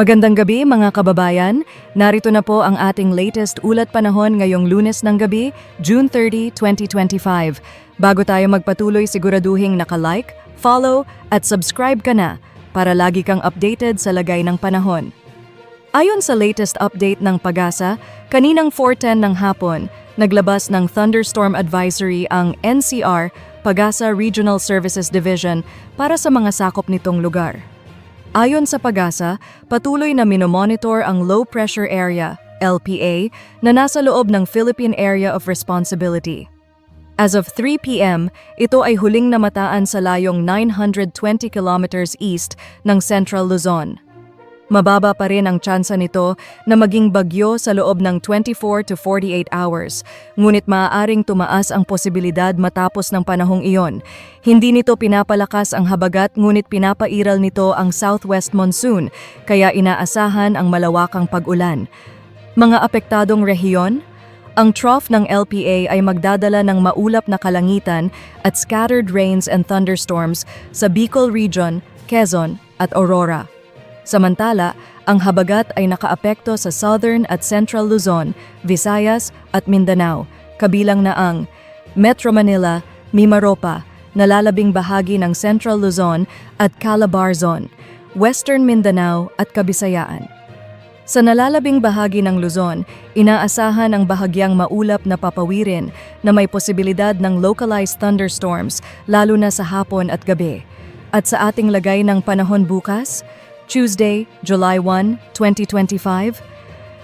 Magandang gabi mga kababayan. Narito na po ang ating latest ulat panahon ngayong lunes ng gabi, June 30, 2025. Bago tayo magpatuloy siguraduhin naka-like, follow at subscribe ka na para lagi kang updated sa lagay ng panahon. Ayon sa latest update ng Pagasa, kaninang 4.10 ng hapon, naglabas ng thunderstorm advisory ang NCR, Pagasa Regional Services Division, para sa mga sakop nitong lugar. Ayon sa Pagasa, patuloy na minomonitor ang low pressure area, LPA, na nasa loob ng Philippine Area of Responsibility. As of 3 p.m., ito ay huling namataan sa layong 920 kilometers east ng Central Luzon. Mababa pa rin ang tsansa nito na maging bagyo sa loob ng 24 to 48 hours, ngunit maaaring tumaas ang posibilidad matapos ng panahong iyon. Hindi nito pinapalakas ang habagat ngunit pinapairal nito ang southwest monsoon, kaya inaasahan ang malawakang pag-ulan. Mga apektadong rehiyon, ang trough ng LPA ay magdadala ng maulap na kalangitan at scattered rains and thunderstorms sa Bicol Region, Quezon at Aurora. Samantala, ang habagat ay nakaapekto sa Southern at Central Luzon, Visayas at Mindanao, kabilang na ang Metro Manila, Mimaropa, nalalabing bahagi ng Central Luzon at Calabarzon, Western Mindanao at Kabisayaan. Sa nalalabing bahagi ng Luzon, inaasahan ang bahagyang maulap na papawirin na may posibilidad ng localized thunderstorms lalo na sa hapon at gabi. At sa ating lagay ng panahon bukas, Tuesday, July 1, 2025,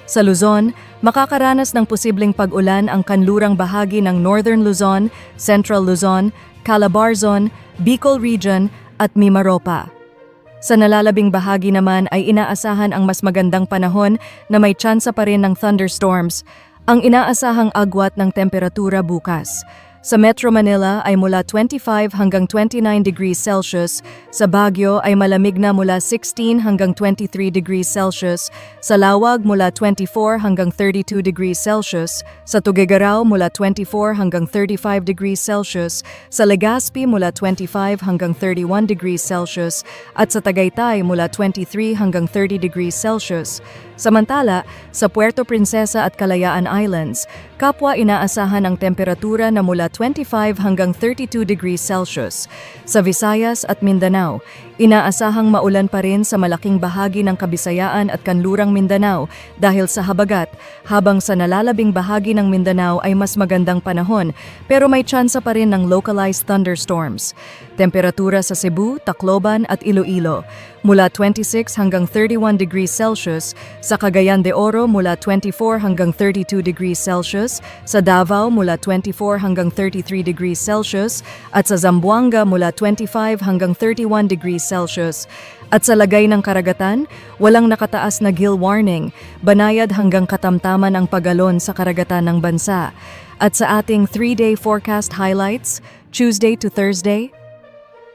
sa Luzon, makakaranas ng posibleng pag-ulan ang kanlurang bahagi ng Northern Luzon, Central Luzon, Calabarzon, Bicol Region at Mimaropa. Sa nalalabing bahagi naman ay inaasahan ang mas magandang panahon na may tsansa pa rin ng thunderstorms. Ang inaasahang agwat ng temperatura bukas. Sa Metro Manila ay mula 25 hanggang 29 degrees Celsius, sa Baguio ay malamig na mula 16 hanggang 23 degrees Celsius, sa Lawag mula 24 hanggang 32 degrees Celsius, sa Tuguegarao mula 24 hanggang 35 degrees Celsius, sa Legazpi mula 25 hanggang 31 degrees Celsius, at sa Tagaytay mula 23 hanggang 30 degrees Celsius. Samantala, sa Puerto Princesa at Kalayaan Islands, kapwa inaasahan ang temperatura na mula 25 hanggang 32 degrees Celsius. Sa Visayas at Mindanao, inaasahang maulan pa rin sa malaking bahagi ng Kabisayaan at Kanlurang Mindanao dahil sa habagat, habang sa nalalabing bahagi ng Mindanao ay mas magandang panahon pero may tsansa pa rin ng localized thunderstorms. Temperatura sa Cebu, Tacloban at Iloilo mula 26 hanggang 31 degrees Celsius, sa Cagayan de Oro mula 24 hanggang 32 degrees Celsius, sa Davao mula 24 hanggang 33 degrees Celsius, at sa Zamboanga mula 25 hanggang 31 degrees Celsius. At sa lagay ng karagatan, walang nakataas na gill warning, banayad hanggang katamtaman ang pagalon sa karagatan ng bansa. At sa ating 3-day forecast highlights, Tuesday to Thursday,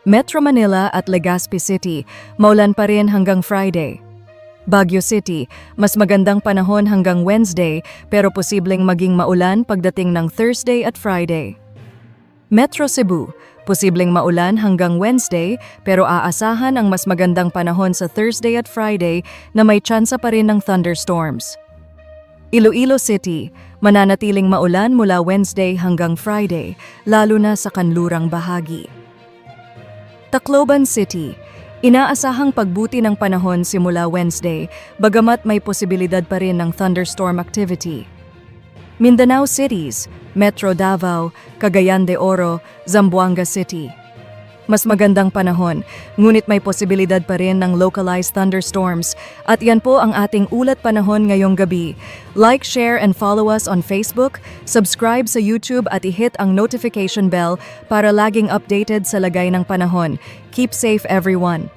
Metro Manila at Legazpi City, maulan pa rin hanggang Friday. Baguio City, mas magandang panahon hanggang Wednesday pero posibleng maging maulan pagdating ng Thursday at Friday. Metro Cebu, posibleng maulan hanggang Wednesday pero aasahan ang mas magandang panahon sa Thursday at Friday na may tsansa pa rin ng thunderstorms. Iloilo City, mananatiling maulan mula Wednesday hanggang Friday, lalo na sa kanlurang bahagi. Tacloban City, inaasahang pagbuti ng panahon simula Wednesday, bagamat may posibilidad pa rin ng thunderstorm activity. Mindanao Cities, Metro Davao, Cagayan de Oro, Zamboanga City. Mas magandang panahon, ngunit may posibilidad pa rin ng localized thunderstorms. At yan po ang ating ulat panahon ngayong gabi. Like, share, and follow us on Facebook, subscribe sa YouTube at i-hit ang notification bell para laging updated sa lagay ng panahon. Keep safe everyone!